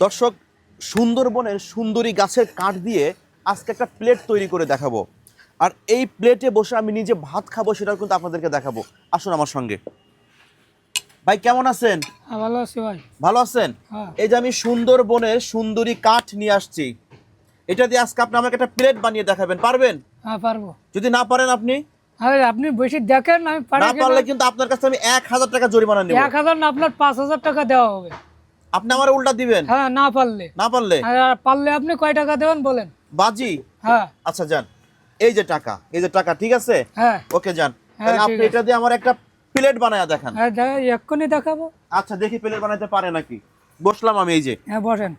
দর্শক সুন্দরবনের সুন্দরী গাছের কাঠ দিয়ে আজকে একটা প্লেট তৈরি করে দেখাবো। আর এই প্লেটে বসে আমি নিজে ভাত খাব সেটাও কিন্তু আপনাদেরকে দেখাবো। আসুন আমার সঙ্গে। ভাই কেমন আছেন? ভালো আছি ভাই। ভালো আছেন? হ্যাঁ। এই যে আমি সুন্দরবনের সুন্দরী কাঠ নিয়ে আসছি। এটা দিয়ে আজকে আপনি আমাকে একটা প্লেট বানিয়ে দেখাবেন পারবেন? হ্যাঁ পারব। যদি না পারেন আপনি? আরে আপনি বেশি দেখেন আমি না পারলে কিন্তু আপনার কাছে আমি এক হাজার টাকা জরিমানা নেব। এক হাজার না আপনার পাঁচ হাজার টাকা দেওয়া হবে। আপনি আমার উল্টা দিবেন? হ্যাঁ না পারলে। না পারলে? পারলে আপনি কয় টাকা দেবেন বলেন? বাজি? হ্যাঁ। আচ্ছা যান। এই যে টাকা এই যে টাকা ঠিক আছে? হ্যাঁ। ওকে যান। হ্যাঁ, তাহলে আপনি এটা দিয়ে আমার একটা প্লেট বানায় দেখান। হ্যাঁ এক্ষুনি দেখাবো। আচ্ছা দেখি প্লেট বানাতে পারে নাকি। বসলাম আমি এই যে। হ্যাঁ বসেন।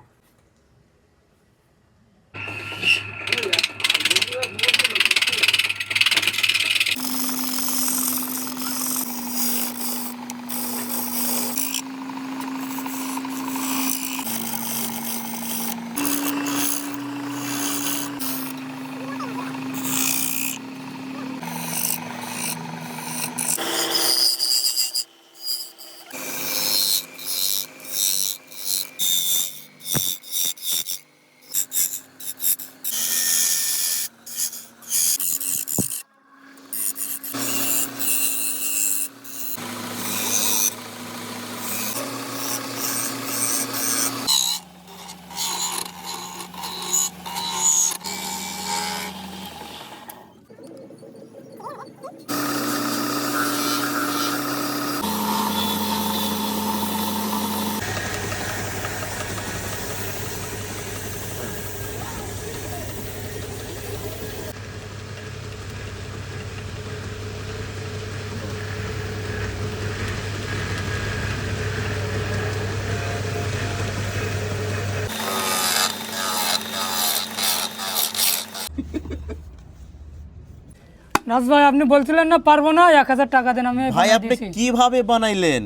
রাজ ভাই আপনি বলছিলেন না পারব না এক হাজার টাকা দেন আমি ভাই আপনি কীভাবে বানাইলেন?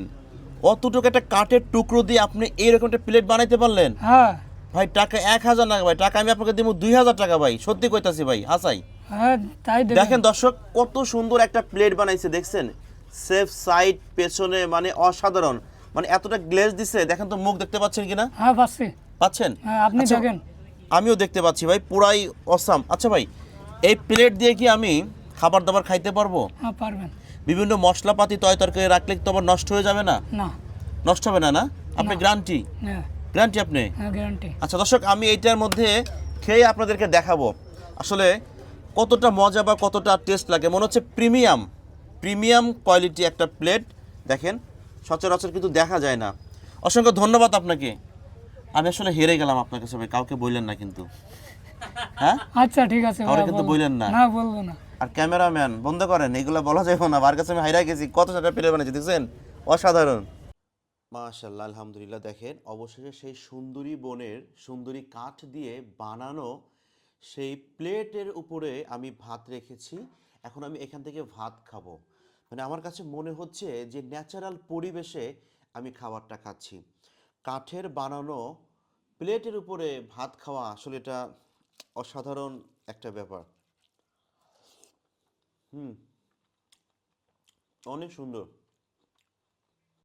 অতটুকু একটা কাঠের টুকরো দিয়ে আপনি এইরকম একটা প্লেট বানাইতে পারলেন? হ্যাঁ। ভাই টাকা এক হাজার না ভাই টাকা আমি আপনাকে দিব দুই হাজার টাকা ভাই সত্যি কইতাছি ভাই হাসাই। হ্যাঁ তাই দেখেন দর্শক কত সুন্দর একটা প্লেট বানাইছে দেখছেন? সেফ সাইড পেছনে মানে অসাধারণ। মানে এতটা গ্লেজ দিছে দেখেন তো মুখ দেখতে পাচ্ছেন কিনা? হ্যাঁ পাচ্ছি। পাচ্ছেন? হ্যাঁ আপনি আচ্ছা, দেখেন। আমিও দেখতে পাচ্ছি ভাই পুরাই অসাম আচ্ছা ভাই এই প্লেট দিয়ে কি আমি খাবার দাবার খাইতে পারব? হ্যাঁ পারবেন। বিভিন্ন মশলাপাতি তয় তরকারি রাখলে তো আবার নষ্ট হয়ে যাবে না? না। নষ্ট হবে না না? আপনি গ্রান্টি? হ্যাঁ গ্রান্টি আপনি? হ্যাঁ গ্যারান্টি আচ্ছা দর্শক আমি এইটার মধ্যে খেয়ে আপনাদেরকে দেখাবো। আসলে কতটা মজা বা কতটা টেস্ট লাগে। মনে হচ্ছে প্রিমিয়াম। প্রিমিয়াম কোয়ালিটি একটা প্লেট দেখেন সচরাচর কিন্তু দেখা যায় না। অসংখ্য ধন্যবাদ আপনাকে। আমি আসলে হেরে গেলাম আপনার কাছে কাউকে বললেন না কিন্তু। হ্যাঁ? আচ্ছা ঠিক আছে কিন্তু বললেন না। না বলব না। আর ক্যামেরাম্যান, বন্ধ করেন, এগুলো বলা যাবে না। বার কাছে আমি হাইরা গেছি, কত টাকা প্লেট বানিয়েছি দেখছেন? অসাধারণ। মাশাল্লাহ, আলহামদুলিল্লাহ, দেখেন, অবশেষে সেই সুন্দরী বনের, সুন্দরী কাঠ দিয়ে বানানো সেই প্লেটের উপরে আমি ভাত রেখেছি। এখন আমি এখান থেকে ভাত খাব। মানে আমার কাছে মনে হচ্ছে যে ন্যাচারাল পরিবেশে আমি খাবারটা খাচ্ছি। কাঠের বানানো প্লেটের উপরে ভাত খাওয়া আসলে এটা অসাধারণ একটা ব্যাপার। হুম। অনেক সুন্দর।